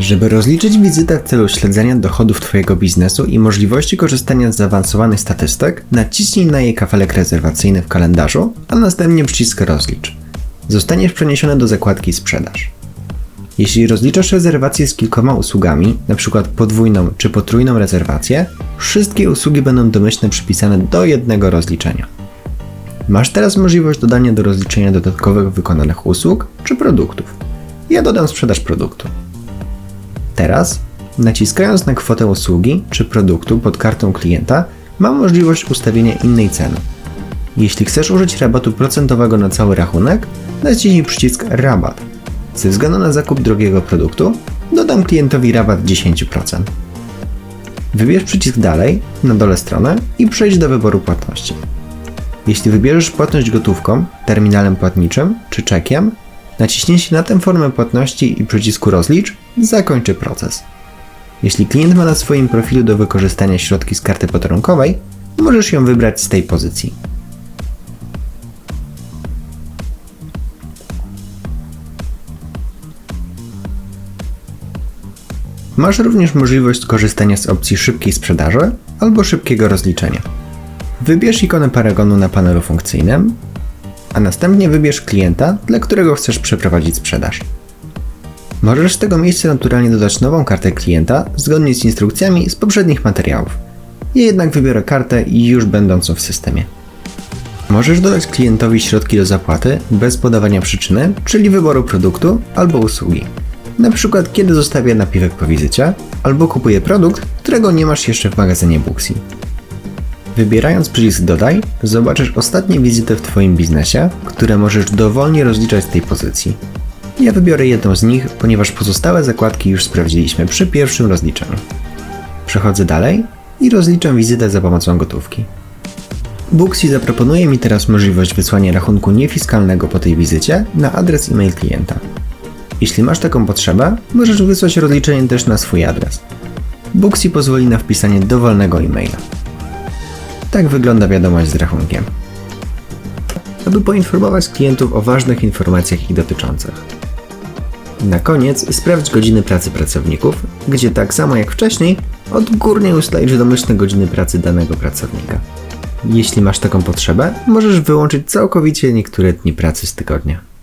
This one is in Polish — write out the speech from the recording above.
Żeby rozliczyć wizytę w celu śledzenia dochodów Twojego biznesu i możliwości korzystania z zaawansowanych statystyk, naciśnij na jej kafelek rezerwacyjny w kalendarzu, a następnie przycisk Rozlicz. Zostaniesz przeniesiony do zakładki Sprzedaż. Jeśli rozliczasz rezerwację z kilkoma usługami, np. podwójną czy potrójną rezerwację, wszystkie usługi będą domyślnie przypisane do jednego rozliczenia. Masz teraz możliwość dodania do rozliczenia dodatkowych wykonanych usług czy produktów. Ja dodam sprzedaż produktu. Teraz, naciskając na kwotę usługi czy produktu pod kartą klienta, mam możliwość ustawienia innej ceny. Jeśli chcesz użyć rabatu procentowego na cały rachunek, naciśnij przycisk Rabat. Ze względu na zakup drogiego produktu, dodam klientowi rabat 10%. Wybierz przycisk Dalej na dole strony i przejdź do wyboru płatności. Jeśli wybierzesz płatność gotówką, terminalem płatniczym czy czekiem, naciśnięcie na tę formę płatności i przycisku Rozlicz zakończy proces. Jeśli klient ma na swoim profilu do wykorzystania środki z karty podarunkowej, możesz ją wybrać z tej pozycji. Masz również możliwość korzystania z opcji szybkiej sprzedaży albo szybkiego rozliczenia. Wybierz ikonę paragonu na panelu funkcyjnym, a następnie wybierz klienta, dla którego chcesz przeprowadzić sprzedaż. Możesz z tego miejsca naturalnie dodać nową kartę klienta zgodnie z instrukcjami z poprzednich materiałów. Ja jednak wybiorę kartę już będącą w systemie. Możesz dodać klientowi środki do zapłaty bez podawania przyczyny, czyli wyboru produktu albo usługi. Na przykład kiedy zostawia napiwek po wizycie, albo kupuje produkt, którego nie masz jeszcze w magazynie Booksy. Wybierając przycisk Dodaj, zobaczysz ostatnie wizyty w Twoim biznesie, które możesz dowolnie rozliczać z tej pozycji. Ja wybiorę jedną z nich, ponieważ pozostałe zakładki już sprawdziliśmy przy pierwszym rozliczeniu. Przechodzę dalej i rozliczę wizytę za pomocą gotówki. Booksy zaproponuje mi teraz możliwość wysłania rachunku niefiskalnego po tej wizycie na adres e-mail klienta. Jeśli masz taką potrzebę, możesz wysłać rozliczenie też na swój adres. Booksy pozwoli na wpisanie dowolnego e-maila. Tak wygląda wiadomość z rachunkiem. Aby poinformować klientów o ważnych informacjach ich dotyczących. Na koniec sprawdź godziny pracy pracowników, gdzie tak samo jak wcześniej, odgórnie ustalisz domyślne godziny pracy danego pracownika. Jeśli masz taką potrzebę, możesz wyłączyć całkowicie niektóre dni pracy z tygodnia.